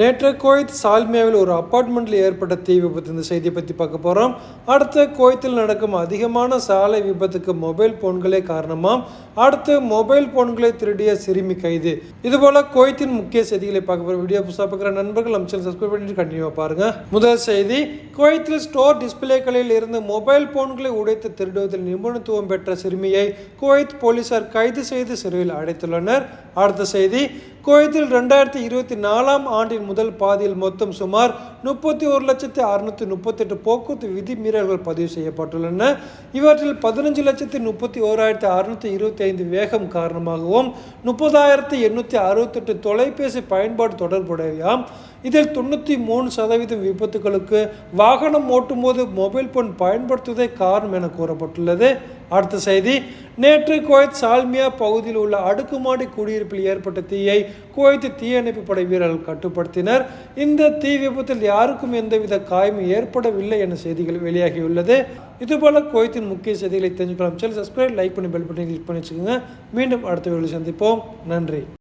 நேற்று கோயத் சால்மியாவில் ஒரு அப்பார்ட்மெண்ட்டில் ஏற்பட்ட தீ விபத்து. இந்த செய்தியை பற்றி பார்க்க போகிறோம் அடுத்து கோயத்தில் நடக்கும் அதிகமான சாலை விபத்துக்கு மொபைல் போன்களே காரணமாம். அடுத்து மொபைல் போன்களை திருடிய சிறுமி கைது. இதுபோல் கோயத்தின் முக்கிய செய்திகளை பார்க்க போகிற வீடியோ புதுசாக பார்க்குற நண்பர்கள் நம்ம சேனல் சப்ஸ்கிரைப் பண்ணிட்டு கண்டினியூவாக பாருங்கள் முதல் செய்தி கோயத்தில் ஸ்டோர் டிஸ்பிளேக்களில் இருந்து மொபைல் போன்களை உடைத்து திருடுவதில் நிபுணத்துவம் பெற்ற சிறுமியை கோயத் போலீசார் கைது செய்து சிறையில் அடைத்துள்ளனர். அடுத்த செய்தி குவைத்தில் ரெண்டாயிரத்தி இருபத்தி நாலாம் ஆண்டின் முதல் பாதியில் மொத்தம் சுமார் முப்பத்தி ஒரு லட்சத்தி அறுநூற்றி முப்பத்தெட்டு போக்குவரத்து விதிமீறல்கள் பதிவு செய்யப்பட்டுள்ளன. இவற்றில் பதினஞ்சு லட்சத்தி முப்பத்தி ஓராயிரத்தி அறுநூற்றி இருபத்தி ஐந்து வேகம் காரணமாகவும் முப்பதாயிரத்தி எண்ணூற்றி அறுபத்தெட்டு தொலைபேசி பயன்பாடு தொடர்புடையாம் இதில் தொண்ணூற்றி மூணு சதவீதம் விபத்துகளுக்கு வாகனம் ஓட்டும்போது மொபைல் போன் பயன்படுத்துவதே காரணம் என கூறப்பட்டுள்ளது. அடுத்த செய்தி நேற்று குவைத் சால்மியா பகுதியில் உள்ள அடுக்குமாடி குடியிருப்பில் ஏற்பட்ட தீயை குவைத்து தீயணைப்பு படை வீரர்கள் கட்டுப்படுத்தினர். இந்த தீ விபத்தில் யாருக்கும் எந்தவித காயமும் ஏற்படவில்லை என செய்திகள் வெளியாகியுள்ளது. இதுபோல குவைத்தின் முக்கிய செய்திகளை தெரிஞ்சுக்கலாம். சேனல் சப்ஸ்கிரைப் லைக் பண்ணி பெல் பட்டனை கிளிக் பண்ணி வச்சுக்கோங்க. மீண்டும் அடுத்த வீடியோ சந்திப்போம். நன்றி.